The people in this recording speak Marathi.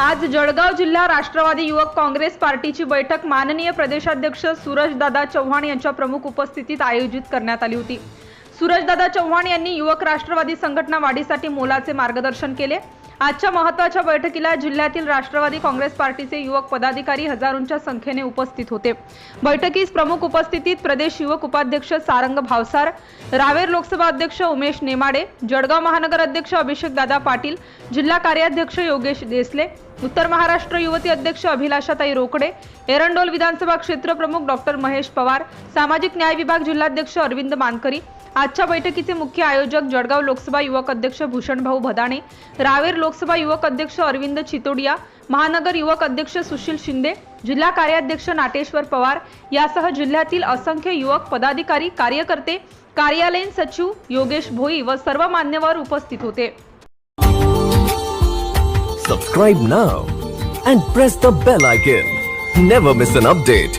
आज जळगाव जिल्हा राष्ट्रवादी युवक काँग्रेस पार्टीची बैठक माननीय प्रदेशाध्यक्ष सूरजदादा चव्हाण यांच्या प्रमुख उपस्थितीत आयोजित करण्यात आली होती. सूरजदादा चव्हाण यांनी युवक राष्ट्रवादी संघटना वाढीसाठी मोलाचे मार्गदर्शन केले. आजच्या महत्त्वाच्या बैठकीला जिल्ह्यातील राष्ट्रवादी काँग्रेस पार्टीचे युवक पदाधिकारी हजारोंच्या संख्येने उपस्थित होते. बैठकीस प्रमुख उपस्थितीत प्रदेश युवक उपाध्यक्ष सारंग भावसार रावेर लोकसभा अध्यक्ष उमेश नेमाडे जळगाव महानगर अध्यक्ष अभिषेक दादा पाटील जिल्हा कार्याध्यक्ष योगेश देसले उत्तर महाराष्ट्र युवती अध्यक्ष अभिलाषाताई रोकडे एरंडोल विधानसभा क्षेत्र प्रमुख डॉक्टर महेश पवार सामाजिक न्याय विभाग जिल्हाध्यक्ष अरविंद मानकरी आजच्या बैठकीचे मुख्य आयोजक जळगाव लोकसभा युवक अध्यक्ष भूषणभाऊ भदाणे रावेर लोकसभा युवक अध्यक्ष अरविंद चितोडिया महानगर युवक अध्यक्ष सुशील शिंदे जिल्हा कार्याध्यक्ष नाटेश्वर पवार यासह जिल्ह्यातील असंख्य युवक पदाधिकारी कार्यकर्ते कार्यालयीन सचिव योगेश भोई व सर्व मान्यवर उपस्थित होते. Subscribe now and press the bell icon never miss an update